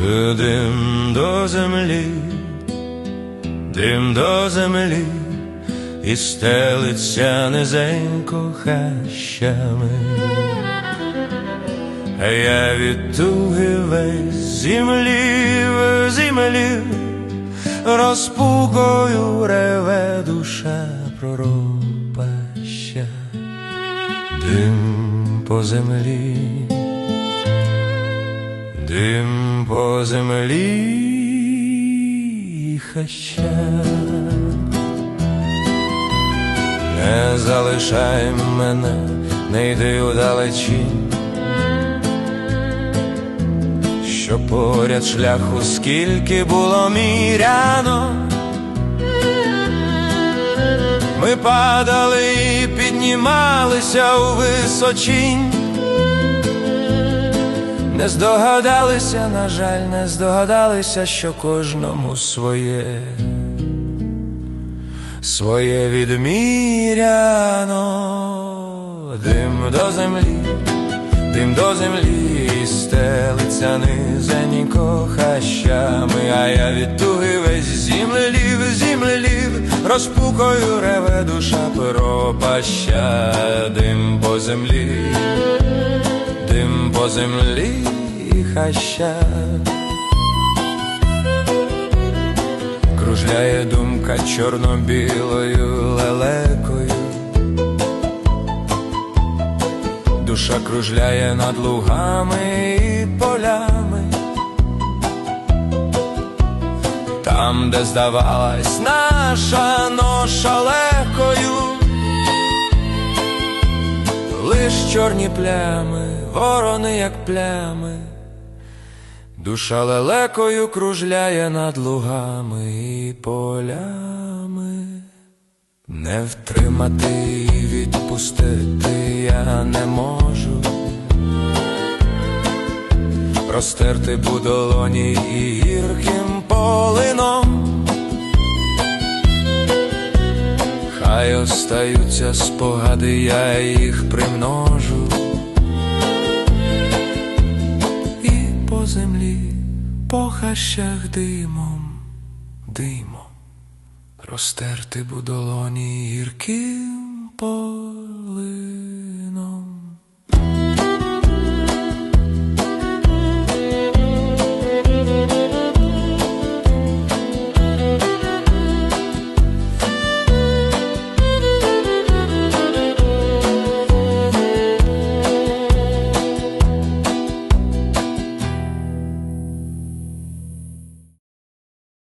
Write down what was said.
Дим до землі, дим до землі, і стелиться низенько хащами. А я від туги весь землі в землі, розпугою реве душа пропаща, дим по землі, дим по землі хаща. Не залишай мене, не йди удалечінь, що поряд шляху скільки було міряно. Ми падали і піднімалися у височінь. Не здогадалися, на жаль, не здогадалися, що кожному своє, своє відміряно, дим до землі, дим до землі, і стелиться низенько хащами, а я від туги весь зімлелів, зімлелів, розпукою реве душа пропаща, дим по землі по землі хаща, кружляє думка чорно-білою лелекою, душа кружляє над лугами і полями, там, де здавалась наша чорні плями, ворони, як плями, душа лелекою кружляє над лугами і полями, не втримати і відпустити я не можу, простерти бу долоні і гірким полином. Хай остаються спогади, я їх примножу, і по землі, по хащах димом, димом, розтерти будолоні гірким полином.